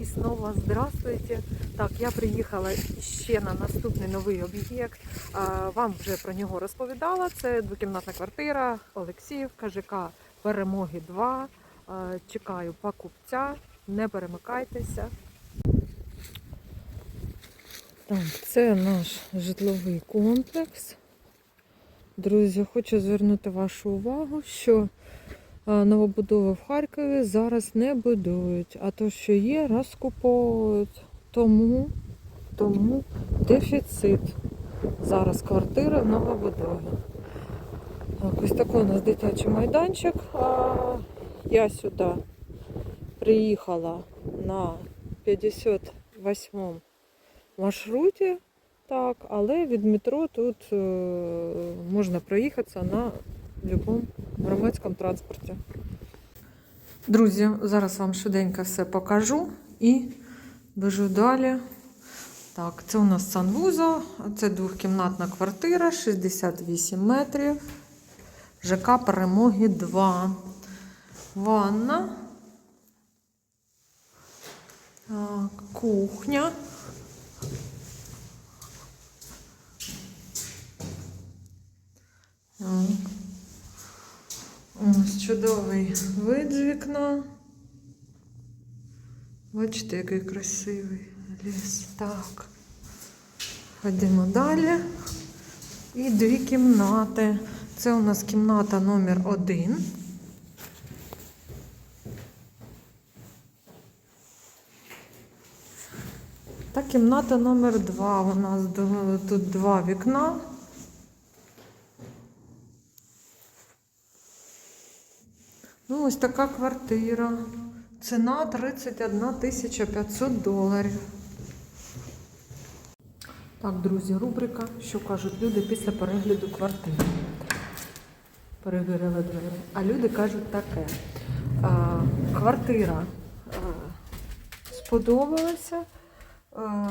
І знову здравствуйте. Так, я приїхала ще на наступний новий об'єкт. Вам вже про нього розповідала. Це двокімнатна квартира Олексіївка, ЖК Перемоги 2. Чекаю покупця. Не перемикайтеся. Так, це наш житловий комплекс. Друзі, хочу звернути вашу увагу, що новобудови в Харкові зараз не будують, а то, що є, розкуповують. Тому, тому дефіцит зараз квартири в новобудові. Ось такий у нас дитячий майданчик. Я сюди приїхала на 58 маршруті. Так, але від метро тут е, можна проїхатися на будь-якому громадському транспорті. Друзі, зараз вам швиденько все покажу і біжу далі. Так, це у нас санвузол, це двохкімнатна квартира, 68 метрів. ЖК Перемоги 2. Ванна. Кухня. Ось чудовий вид з вікна. Бачите, який красивий ліс. Так. Ходимо далі. І дві кімнати. Це у нас кімната номер один. Та кімната номер два. У нас тут два вікна. Ну, ось така квартира. Ціна 31 тисяча 500 доларів. Так, друзі, рубрика, що кажуть люди після перегляду квартири. Перевірили двері. А люди кажуть таке. А, квартира а, сподобалася. А,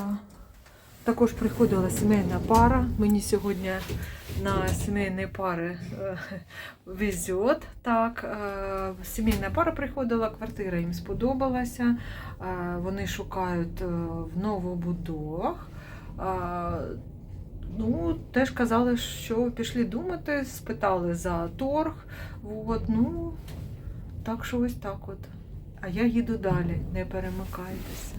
також приходила сімейна пара. Мені сьогодні на сімейні пари е, везет. Так, е, сімейна пара приходила, квартира їм сподобалася. Е, Вони шукають в новобудовах. Ну, теж казали, що пішли думати, спитали за торг. От, ну, так що ось так от. А я їду далі, не перемикайтеся.